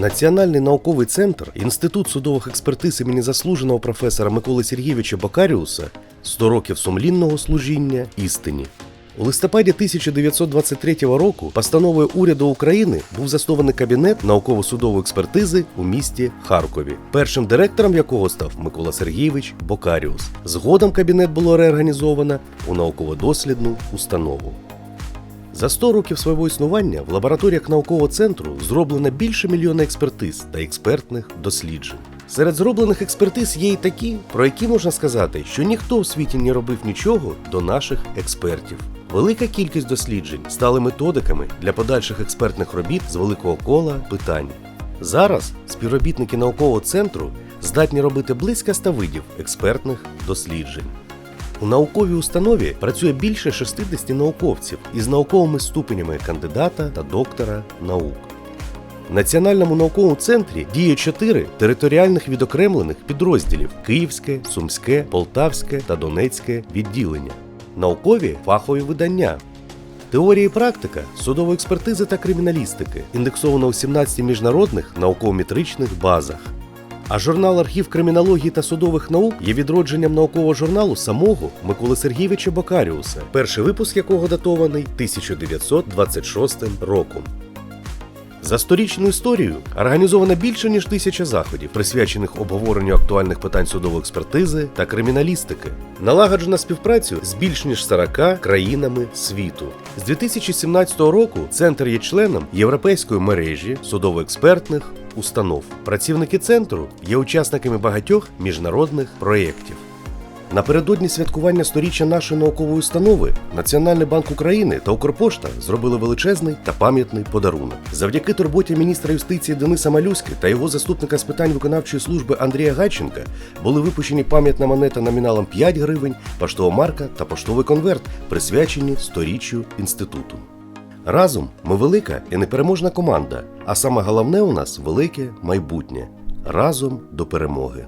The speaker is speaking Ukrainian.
Національний науковий центр Інститут судових експертиз імені заслуженого професора Миколи Сергійовича Бакаріуса 100 років сумлінного служіння істині. У листопаді 1923 року постановою уряду України був заснований кабінет науково-судової експертизи у місті Харкові, першим директором якого став Микола Сергійович Бокаріус. Згодом кабінет було реорганізовано у науково-дослідну установу. За 100 років свого існування в лабораторіях наукового центру зроблено більше мільйона експертиз та експертних досліджень. Серед зроблених експертиз є й такі, про які можна сказати, що ніхто в світі не робив нічого до наших експертів. Велика кількість досліджень стали методиками для подальших експертних робіт з великого кола питань. Зараз співробітники наукового центру здатні робити близько 100 видів експертних досліджень. У науковій установі працює більше 60 науковців із науковими ступенями кандидата та доктора наук. В Національному науковому центрі діє чотири територіальних відокремлених підрозділів: Київське, Сумське, Полтавське та Донецьке відділення, наукові фахові видання. Теорія і практика судової експертизи та криміналістики індексовано у 17 міжнародних науково-метричних базах. А журнал Архів кримінології та судових наук є відродженням наукового журналу самого Миколи Сергійовича Бокаріуса, перший випуск якого датований 1926 роком. За сторічну історію організовано більше ніж тисяча заходів, присвячених обговоренню актуальних питань судової експертизи та криміналістики. Налагоджена співпрацю з більш ніж 40 країнами світу. З 2017 року центр є членом європейської мережі судово-експертних установ. Працівники центру є учасниками багатьох міжнародних проєктів. Напередодні святкування сторіччя нашої наукової установи Національний банк України та Укрпошта зробили величезний та пам'ятний подарунок. Завдяки турботі міністра юстиції Дениса Малюськи та його заступника з питань виконавчої служби Андрія Гатченка були випущені пам'ятна монета номіналом 5 гривень, поштова марка та поштовий конверт, присвячені сторіччю інституту. Разом ми велика і непереможна команда, а саме головне у нас велике майбутнє разом до перемоги.